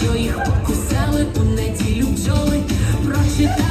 що їх покусали у неділю бджоли. Прочитала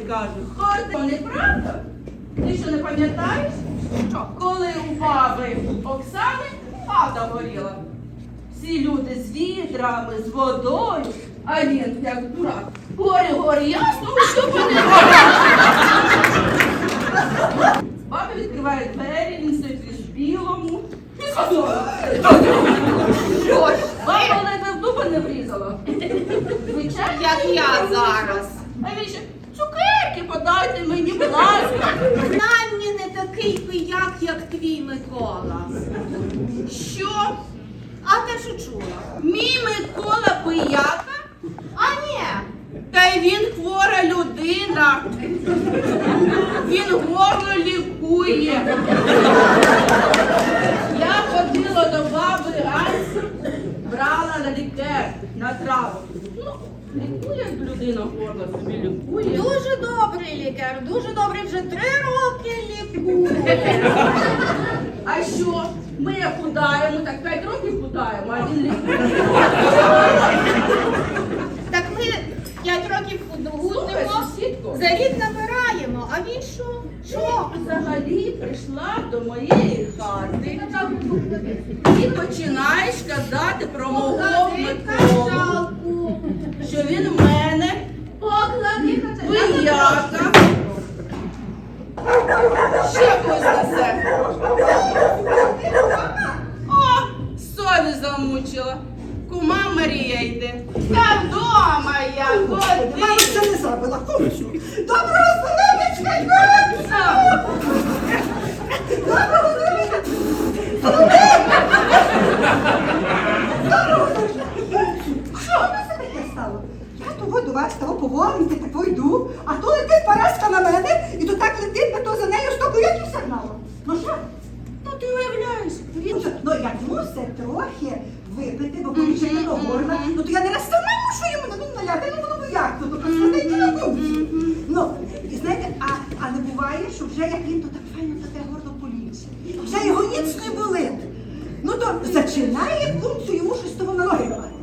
Миколі кажу, хоч неправда? Ти що не пам'ятаєш? Що, коли у баби Оксани хата горіла? Всі люди з відрами, з водою, а він, як дурак, горі, горі, ясно, що не Баба відкриває двері, він стоїть в білому. Що ж, баба ледве в дуба не врізала. Звичайно, Як я зараз. А подайте мені, будь ласка. Принаймні не такий пияк, як твій Микола. Що? А ти що чула? Мій Микола пияка? А ні. Та й він хвора людина. Він горло лікує. Я ходила до баби Ганси, брала на лікер, на траву. Людина горло собі лікує. Дуже добрий лікар, дуже добрий, вже три роки лікує. А що? Ми як худаємо, так п'ять років худаємо, а він лікує. Так ми п'ять років Слухай, сусідко. за рік набираємо, а він що? Що? Взагалі прийшла до моєї хати і починаєш казати про мого Миколу, Ну, як мусить трохи випити, бо повічення до горла, ну то я не раз сама мушу йому ну, наляти, ну воно як, ну то посмотрите на кумцю. Ну, і знаєте, а, а не буває, що вже як він то так файно за те горло поліз. Вже його ніц не болить. Ну то зачинає кумцю йому щось того на ноги давати.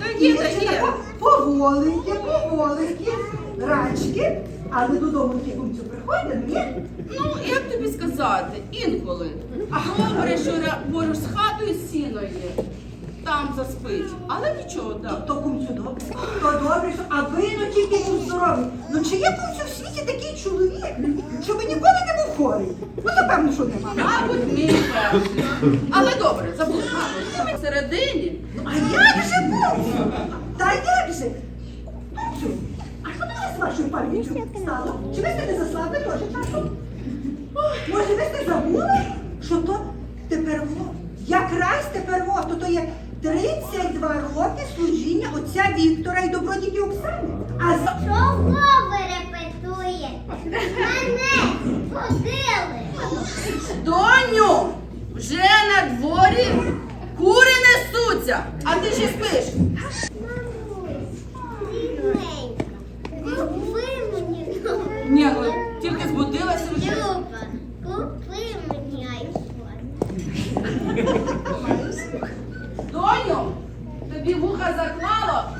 Та І є, він та тако Поволеньки, поволеньки, рачки, але додому ті кумцю приходить, ні? Ну, як тобі сказати, інколи. Добре, що ра- поруч з хатою сіно є. Там заспить. Але нічого, так. то кумцю добре, то добре, що аби ну тільки був здоровий. Ну чи є кумцю в світі такий чоловік, щоб ніколи не був хворий? Ну то певно, що нема. Мабуть, мій перший. Але добре, забудь. Мабуть, всередині. А як же кумцю? Та як же? Кумцю, а що таке з вашою пам'яттю стало? Чи ви сте не заслабли теж часом? Може, ви сте що тепер во? Якраз тепер во, то то є 32 роки служіння отця Віктора і добродіки Оксани. А за Чого ви репетуєте? Мене ходили. Доню, вже на дворі кури несуться, а ти ще спиш. Мамусь, рідненька, купи мені Ні, ну тільки збудилася вже. Люба, купи мені айфон. Доню, тобі заклало.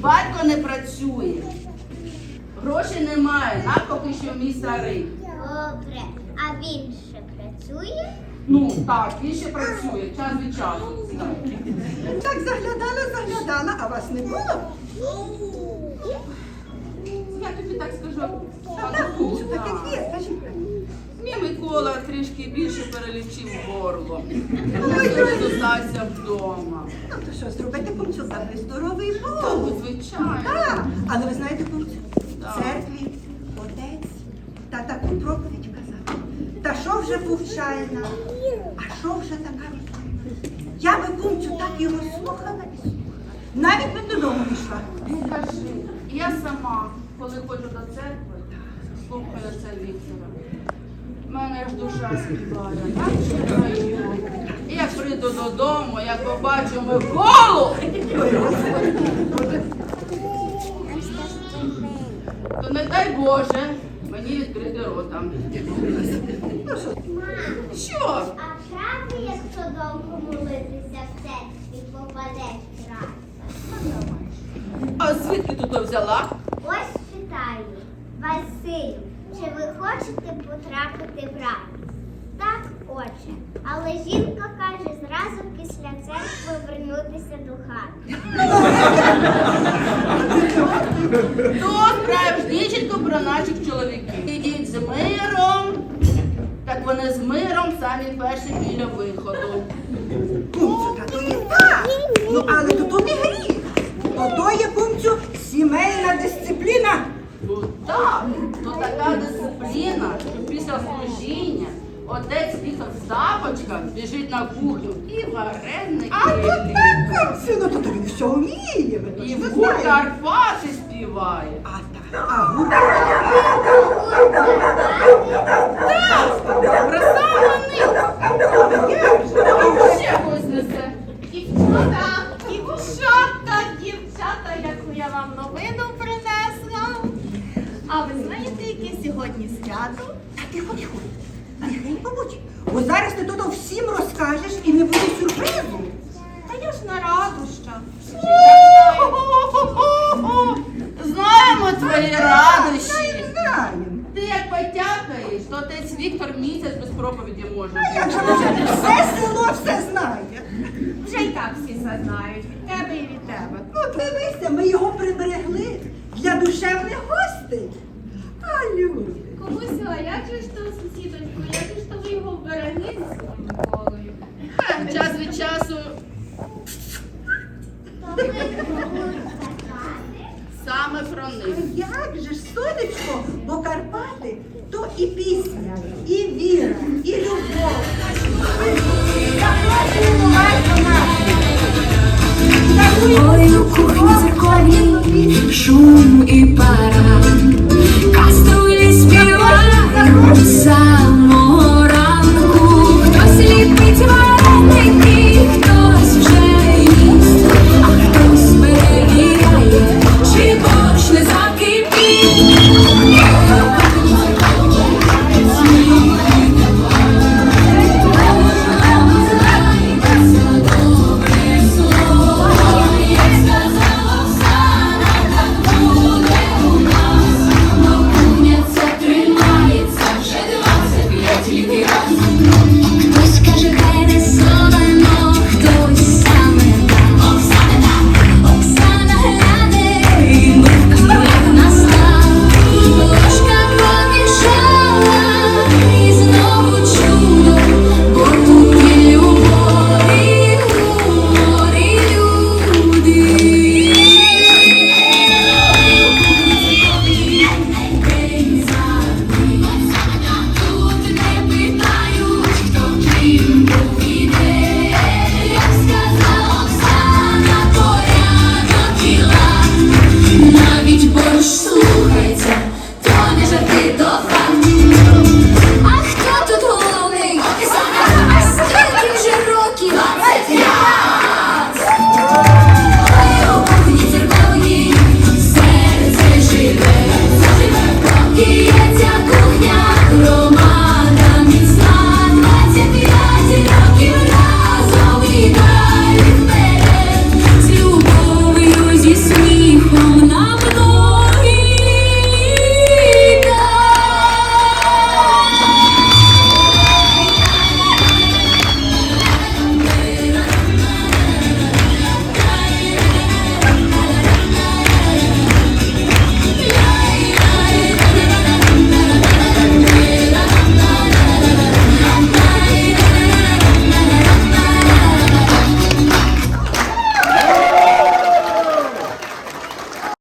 Батько не працює. Грошей немає, на поки що мій старий. Добре, а він ще працює? Ну так, він ще працює, час від часу. Так. так заглядала, заглядала, а вас не було? Я тобі так скажу. Та кумцю, так як є, скажіть. Мій Микола трішки більше перелічив горло. Зостався вдома. Ну то що, зробити кумцю такий здоровий Ну, Бог. звичайно. Так, але ви знаєте кумцю, в Так. церкві отець та таку проповідь казав. Та що вже повчальна, а що вже така розумна. Я би кумцю так його слухала і слухала. Навіть би додому пішла. Скажи, я сама, коли ходжу до церкви, слухаю це Віктора. Мене ж душа співає, раю. І як прийду додому, як побачу Миколу, то не дай Боже мені відкрити рота. Що? А правда, якщо довго молитися в церкві, попадеш в рай? А звідки ти то взяла? Ось читаю. Василю, чи ви хочете потрапити в рай? Так, хоче. Але жінка каже зразу після церкви вернутися до хати. То справжніченько про наших чоловіків. Ідіть з миром. Так вони з миром самі перші біля виходу. кумцю, та то є так. Ну але то то не гріх. То то є кумцю сімейна дисципліна. Так, то така дисципліна, що після служіння отець Віктор в тапочках біжить на кухню і вареники. А то так, кумцю, ну то, то він все вміє. ви то І ж в ви гурт знаєте. Карпати співає. А так, а вони! Ще когось несе. Дівчата, дівчата, дівчата, яку я вам новину принесла. А ви знаєте, яке сьогодні свято? Та ти хоч хоч. Тихенько будь. Бо зараз ти тут всім розкажеш і не буде сюрпризу. Та я ж на радощах. Знаємо твої радощі. Ти як потякаєш, то отець Віктор місяць без проповіді може. А як же може все село все знає? Вже й так всі це знають. Від тебе і від тебе. Ну дивися, ми його приберегли для душевних гостей. А люди. Комусь, а як же ж то, сусідонько, як же ж то ви його вберегли зі своїм Миколою? Е, Час від часу саме про них. Як же ж, сонечко, бо Карпати то і пісня, і віра, і любов. Запрошуємо вас до нас. Ой,